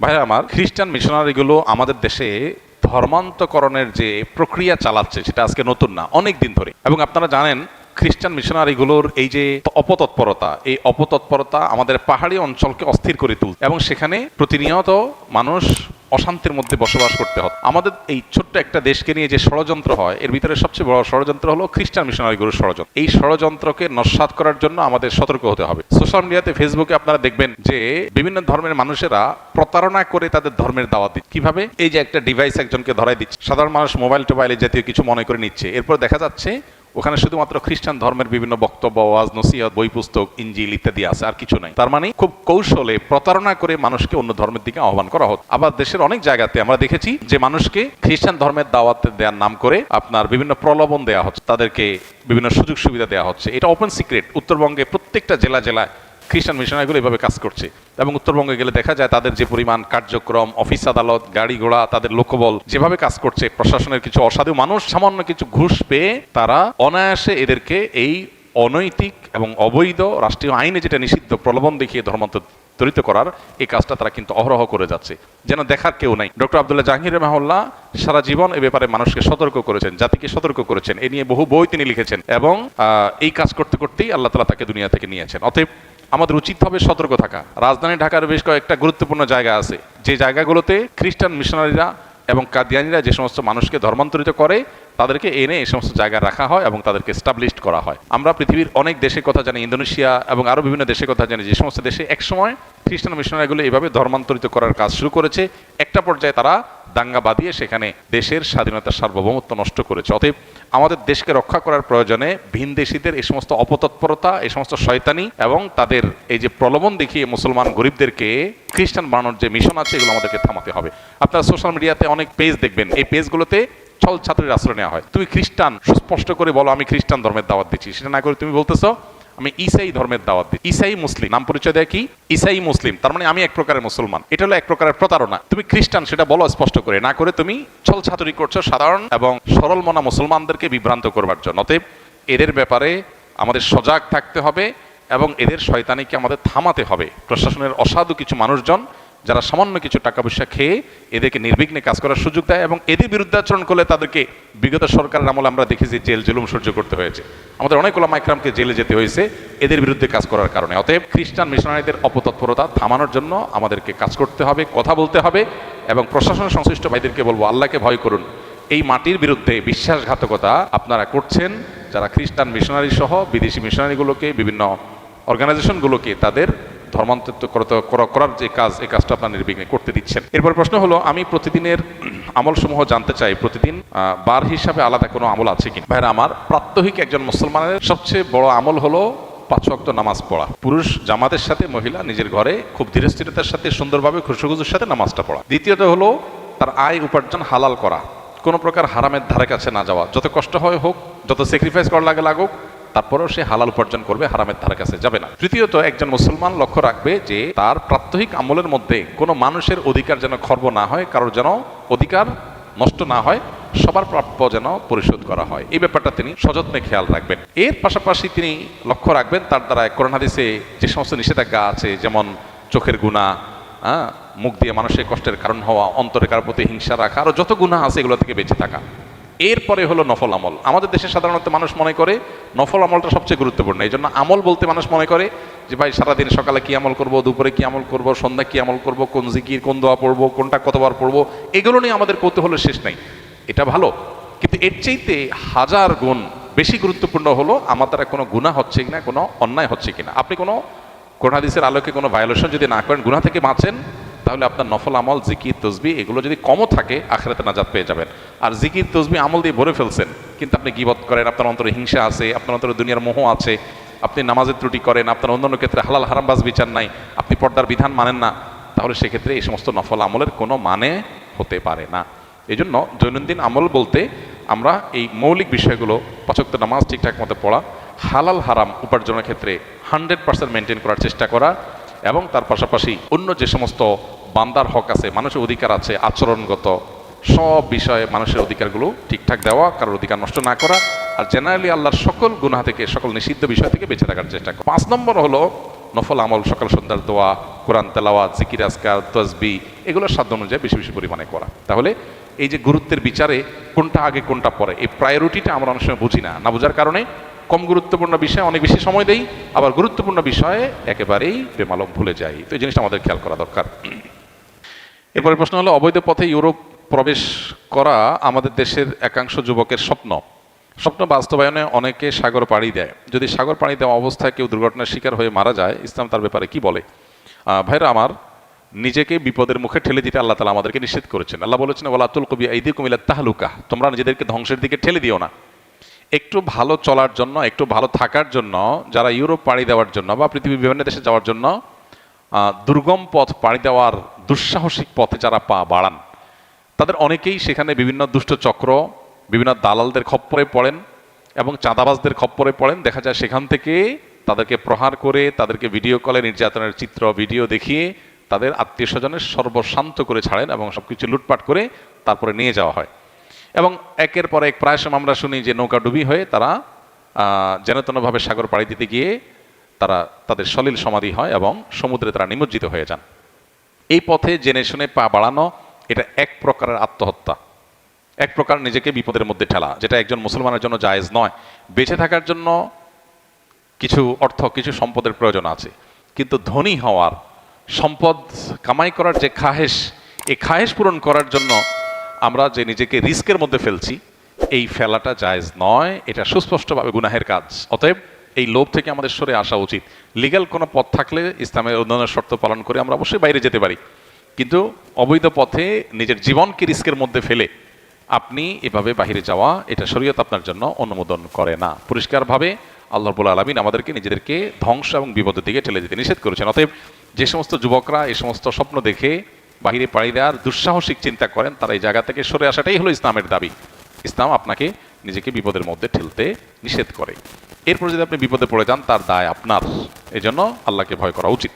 ভাইরা আমার খ্রিস্টান মিশনারিগুলো আমাদের দেশে ধর্মান্তকরণের যে প্রক্রিয়া চালাচ্ছে, সেটা আজকে নতুন না অনেক দিন ধরে। এবং আপনারা জানেন, খ্রিস্টান মিশনারিগুলোর এই যে অপতৎপরতা, এই অপতৎপরতা আমাদের পাহাড়ি অঞ্চলকে অস্থির করে তুল এবং সেখানে প্রতিনিয়ত মানুষ অশান্তির মধ্যে বসবাস করতে হয় আমাদের এই ছোট্ট একটা দেশকে নিয়ে যে ষড়যন্ত্র হয়, এর ভিতরে সবচেয়ে বড় ষড়যন্ত্র হলো খ্রিস্টান মিশনারিগুলোর ষড়যন্ত্র। এই ষড়যন্ত্রকে নস্বাত করার জন্য আমাদের সতর্ক হতে হবে। সোশ্যাল মিডিয়াতে ফেসবুকে আপনারা দেখবেন যে বিভিন্ন ধর্মের মানুষেরা প্রতারণা করে তাদের ধর্মের দাওয়াত দিচ্ছে। কীভাবে? এই যে একটা ডিভাইস একজনকে ধরাই দিচ্ছে। সাধারণ মানুষ মোবাইল টোবাইলে জাতীয় কিছু মনে করে নিচ্ছে। এরপর দেখা যাচ্ছে ওখানে শুধুমাত্র খ্রিস্টান ধর্মের বিভিন্ন বক্তব্য, ওয়াজ, নসিহত, বই পুস্তক, ইঞ্জিল ইত্যাদি আছে, আর কিছু নাই। তার মানে খুব কৌশলে প্রতারণা করে মানুষকে অন্য ধর্মের দিকে আহ্বান করা হতো। আবার দেশের অনেক জায়গাতে আমরা দেখেছি যে মানুষকে খ্রিস্টান ধর্মের দাওয়াত দেওয়ার নাম করে আপনার বিভিন্ন প্রলোভন দেওয়া হচ্ছে, তাদেরকে বিভিন্ন সুযোগ সুবিধা দেওয়া হচ্ছে। এটা ওপেন সিক্রেট উত্তরবঙ্গে প্রত্যেকটা জেলা জেলায় খ্রিস্টান মিশনারিগুলো এভাবে কাজ করছে। এবং উত্তরবঙ্গে গেলে দেখা যায় তাদের যে পরিমাণ কার্যক্রম অফিস আদালত, গাড়ি ঘোড়া, তাদের লোকবল, যেভাবে কাজ করছে, প্রশাসনের কিছু অসাধু মানুষ, সামান্য কিছু ঘুষ পেয়ে তারা অনায়াসে এদেরকে এই অনৈতিক এবং অবৈধ রাষ্ট্রীয় আইনে যেটা নিষিদ্ধ প্রলোভন দেখিয়ে ধর্মান্তরিত করার, এই কাজটা তারা কিন্তু অহরহ করে যাচ্ছে। যেন দেখার কেউ নাই। ডক্টর আবদুল্লাহ জাহাঙ্গীর রহমাল্লাহ সারা জীবন এ ব্যাপারে মানুষকে সতর্ক করেছেন, জাতিকে সতর্ক করেছেন। এ নিয়ে বহু বই তিনি লিখেছেন এবং এই কাজ করতে করতেই আল্লাহ তালা তাকে দুনিয়া থেকে নিয়েছেন অতএব আমাদের উচিত হবে সতর্ক থাকা। রাজধানী ঢাকার বেশ কয়েকটা গুরুত্বপূর্ণ জায়গা আছে। যে জায়গাগুলোতে খ্রিস্টান মিশনারিরা এবং কাদিয়ানিরা যে সমস্ত মানুষকে ধর্মান্তরিত করে, তাদেরকে এনে এই সমস্ত জায়গায় রাখা হয় এবং তাদেরকে স্টাবলিশড করা হয়। আমরা পৃথিবীর অনেক দেশের কথা জানি, ইন্দোনেশিয়া এবং আরও বিভিন্ন দেশের কথা জানি, যে সমস্ত দেশে একসময় খ্রিস্টান মিশনারিগুলো এইভাবে ধর্মান্তরিত করার কাজ শুরু করেছে। একটা পর্যায়ে তারা দাঙ্গা বাঁধিয়ে সেখানে দেশের স্বাধীনতার সার্বভৌমত্ব নষ্ট করেছে। অতএব আমাদের দেশকে রক্ষা করার প্রয়োজনে ভিনদেশীদের এই সমস্ত অপতৎপরতা, এই সমস্ত শয়তানি এবং তাদের এই যে প্রলোভন দেখিয়ে মুসলমান গরিবদেরকে খ্রিস্টান বানানোর যে মিশন আছে, এগুলো আমাদেরকে থামাতে হবে। আপনারা সোশ্যাল মিডিয়াতে অনেক পেজ দেখবেন। এই পেজগুলোতে ছল ছাত্রের আশ্রয় নেওয়া হয়। তুমি খ্রিস্টান, সুস্পষ্ট করে বলো, আমি খ্রিস্টান ধর্মের দাওয়াত দিচ্ছি। সেটা না করে তুমি বলতেছো আমি ইসাই ধর্মের দাওয়াত দিই। ইসাই মুসলিম। নাম পরিচয় দেয় কি? ইসাই মুসলিম। তার মানে আমি এক প্রকারের মুসলমান। এটা হলো এক প্রকারের প্রতারণা। তুমি খ্রিস্টান, সেটা বলো স্পষ্ট করে। না করে তুমি ছল ছাতুরি করছ সাধারণ এবং সরল মনা মুসলমানদেরকে বিভ্রান্ত করবার জন্য। অতএব এদের ব্যাপারে আমাদের সজাগ থাকতে হবে এবং এদের শয়তানিকে আমাদের থামাতে হবে। প্রশাসনের অসাধু কিছু মানুষজন যারা সামান্য কিছু টাকা পয়সা খেয়ে এদেরকে নির্বিঘ্নে কাজ করার সুযোগ দেয় এবং এদের বিরুদ্ধে আচরণ করলে তাদেরকে বিগত সরকারের আমলে আমরা দেখেছি জেল জুলুম সহ্য করতে হয়েছে। আমাদের অনেক ওলামা ইকরামকে জেলে যেতে হয়েছে এদের বিরুদ্ধে কাজ করার কারণে। অতএব খ্রিস্টান মিশনারিদের অপতৎপরতা থামানোর জন্য আমাদেরকে কাজ করতে হবে, কথা বলতে হবে এবং প্রশাসন সংশ্লিষ্ট ভাইদেরকে বলব, আল্লাহকে ভয় করুন। এই মাটির বিরুদ্ধে বিশ্বাসঘাতকতা আপনারা করছেন যারা খ্রিস্টান মিশনারি সহ বিদেশি মিশনারিগুলোকে, বিভিন্ন অর্গানাইজেশনগুলোকে তাদের ধর্মান্তরিত করার যে কাজ, এই কাজটা আপনার নির্বিঘ্নে করতে দিচ্ছেন। এরপর প্রশ্ন হলো, আমি প্রতিদিনের আমলসমূহ জানতে চাই, প্রতিদিন বার হিসাবে আলাদা কোনো আমল আছে কিনা? ভাইরা, আমার প্রাত্যহিক একজন মুসলমানের সবচেয়ে বড় আমল হলো পাঁচ ওয়াক্ত নামাজ পড়া। পুরুষ জামাতের সাথে, মহিলা নিজের ঘরে খুব ধীরস্থিরতার সাথে, সুন্দরভাবে খুশুখুজুর সাথে নামাজটা পড়া। দ্বিতীয়ত হলো, তার আয় উপার্জন হালাল করা। কোনো প্রকার হারামের ধারে কাছে না যাওয়া। যত কষ্ট হয় হোক, যত স্যাক্রিফাইস করা লাগে লাগুক তারপরেও সে হালাল উপার্জন করবে, হারামের ধারে কাছে যাবে না। তৃতীয়ত, একজন মুসলমান লক্ষ্য রাখবে যে তার প্রাত্যহিক আমলের মধ্যে কোনো মানুষের অধিকার যেন খর্ব না হয়, কারোর যেন অধিকার নষ্ট না হয়, সবার প্রাপ্য যেন পরিশোধ করা হয়। এই ব্যাপারটা তিনি সযত্নে খেয়াল রাখবেন। এর পাশাপাশি তিনি লক্ষ্য রাখবেন তার দ্বারা কোরআন হাদিসে যে সমস্ত নিষেধাজ্ঞা আছে, যেমন চোখের গুণা মুখ দিয়ে মানুষের কষ্টের কারণ হওয়া অন্তরে কারোর প্রতি হিংসা রাখা আরও যত গুণা আছে এগুলো থেকে বেঁচে থাকা। এরপরে হলো নফল আমল। আমাদের দেশে সাধারণত মানুষ মনে করে নফল আমলটা সবচেয়ে গুরুত্বপূর্ণ। এই জন্য আমল বলতে মানুষ মনে করে যে, ভাই, সারাদিন সকালে কি আমল করব, দুপুরে কি আমল করব, সন্ধ্যা কি আমল করব, কোন জিকির, কোন দোয়া পড়ব, কোনটা কতবার পড়ব, এগুলো নিয়ে আমাদের কৌতূহলের শেষ নাই। এটা ভালো। কিন্তু এর চাইতে হাজার গুণ বেশি গুরুত্বপূর্ণ হলো, আমার দ্বারা কোনো গুণা হচ্ছে কিনা, কোনো অন্যায় হচ্ছে কিনা। আপনি কোনো হাদিসের আলোকে কোনো ভায়োলেশন যদি না করেন গুণা থেকে বাঁচেন তাহলে আপনার নফল আমল, জিকির, তসবি, এগুলো যদি কমও থাকে, আখেরাতে নাজাদ পেয়ে যাবেন। আর জিকির, তসবি আমল দিয়ে ভরে ফেলছেন, কিন্তু আপনি গিবত করেন, আপনার অন্তরে হিংসা আছে, আপনার অন্তরে দুনিয়ার মোহ আছে, আপনি নামাজের ত্রুটি করেন, আপনার অন্যান্য ক্ষেত্রে হালাল হারামবাজ বিচার নাই, আপনি পর্দার বিধান মানেন না, তাহলে সেক্ষেত্রে এই সমস্ত নফল আমলের কোনো মানে হতে পারে না। এই জন্য দৈনন্দিন আমল বলতে আমরা এই মৌলিক বিষয়গুলো পাচক নামাজ ঠিকঠাক মতো পড়া, হালাল হারাম উপার্জনের ক্ষেত্রে হান্ড্রেড পার্সেন্ট মেনটেন করার চেষ্টা করা, এবং তার পাশাপাশি অন্য যে সমস্ত বান্দার হক আছে, মানুষের অধিকার আছে, আচরণগত সব বিষয়ে মানুষের অধিকারগুলো ঠিকঠাক দেওয়া, কারোর অধিকার নষ্ট না করা, আর জেনারেলি আল্লাহর সকল গুনাহ থেকে, সকল নিষিদ্ধ বিষয় থেকে বেঁচে থাকার চেষ্টা করা। পাঁচ নম্বর হলো নফল আমল, সকাল সন্ধ্যার দোয়া, কোরআন তেলাওয়াত, জিকির, আজকার, তসবি, এগুলোর সাধ্য অনুযায়ী বেশি বেশি পরিমাণে করা। তাহলে এই যে গুরুত্বের বিচারে কোনটা আগে, কোনটা পরে, এই প্রায়োরিটিটা আমরা অনেক সময় বুঝি না। না বোঝার কারণে কম গুরুত্বপূর্ণ বিষয়ে অনেক বেশি সময় দেই, আবার গুরুত্বপূর্ণ বিষয়ে একেবারেই বেমালম ভুলে যাই। তো এই জিনিসটা আমাদের খেয়াল করা দরকার। এরপরে প্রশ্ন হলো, অবৈধ পথে ইউরোপ প্রবেশ করা আমাদের দেশের একাংশ যুবকের স্বপ্ন। স্বপ্ন বাস্তবায়নে অনেকে সাগর পাড়ি দেয়। যদি সাগর পাড়ি দেওয়া অবস্থায় কেউ দুর্ঘটনার শিকার হয়ে মারা যায়, ইসলাম তার ব্যাপারে কি বলে? ভাইরা আমার, নিজেকে বিপদের মুখে ঠেলে দিতে আল্লাহ তালা আমাদেরকে নিষেধ করেছেন। আল্লাহ বলেছেন ওলাতুল কবি ঈদি কুমিল্লা তাহলুকা। তোমরা নিজেদেরকে ধ্বংসের দিকে ঠেলে দিও না। একটু ভালো চলার জন্য, একটু ভালো থাকার জন্য, যারা ইউরোপ পাড়ি দেওয়ার জন্য বা পৃথিবীর বিভিন্ন দেশে যাওয়ার জন্য দুর্গম পথ পাড়ি দেওয়ার দুঃসাহসিক পথে যারা পা বাড়ান, তাদের অনেকেই সেখানে বিভিন্ন দুষ্ট চক্র, বিভিন্ন দালালদের খপ্পরে পড়েন এবং চাঁদাবাজদের খপ্পরে পড়েন। দেখা যায় সেখান থেকে তাদেরকে প্রহার করে, তাদেরকে ভিডিও কলে, নির্যাতনের চিত্র, ভিডিও দেখিয়ে তাদের আত্মীয় স্বজনের সর্বশান্ত করে ছাড়েন এবং সবকিছু লুটপাট করে তারপরে নিয়ে যাওয়া হয়। এবং একের পর এক প্রায় সময় আমরা শুনি যে নৌকা ডুবি হয়ে তারা যেন তেনভাবে সাগর পাড়ি দিতে গিয়ে তারা তাদের সলিল সমাধি হয় এবং সমুদ্রে তারা নিমজ্জিত হয়ে যান। এই পথে জেনে শুনে পা বাড়ানো, এটা এক প্রকারের আত্মহত্যা। এক প্রকার নিজেকে বিপদের মধ্যে ঠেলা, যেটা একজন মুসলমানের জন্য জায়েজ নয়। বেঁচে থাকার জন্য কিছু অর্থ, কিছু সম্পদের প্রয়োজন আছে। কিন্তু ধনী হওয়ার, সম্পদ কামাই করার যে খাহেশ, এই খাহেশ পূরণ করার জন্য আমরা যে নিজেকে রিস্কের মধ্যে ফেলছি, এই ফেলাটা জায়েজ নয়। এটা সুস্পষ্টভাবে গুনাহের কাজ। অতএব এই লোভ থেকে আমাদের সরে আসা উচিত। লিগ্যাল কোনো পথ থাকলে ইসলামের উন্নয়নের শর্ত পালন করে আমরা অবশ্যই বাইরে যেতে পারি। কিন্তু অবৈধ পথে নিজের জীবনকে রিস্কের মধ্যে ফেলে আপনি এভাবে বাহিরে যাওয়া, এটা শরীয়ত আপনার জন্য অনুমোদন করে না। পরিষ্কারভাবে আল্লাহ রবুল আলমিন আমাদেরকে নিজেদেরকে ধ্বংস এবং বিপদের দিকে ঠেলে যেতে নিষেধ করেছেন। অতএব যে সমস্ত যুবকরা এই সমস্ত স্বপ্ন দেখে বাহিরে পাড়ি দেওয়ার দুঃসাহসিক চিন্তা করেন, তারা এই জায়গা থেকে সরে আসাটাই হলো ইসলামের দাবি। ইসলাম আপনাকে নিজেকে বিপদের মধ্যে ঠেলতে নিষেধ করে। এরপর যদি আপনি বিপদে পড়ে যান তার দায় আপনার। এজন্য আল্লাহকে ভয় করা উচিত।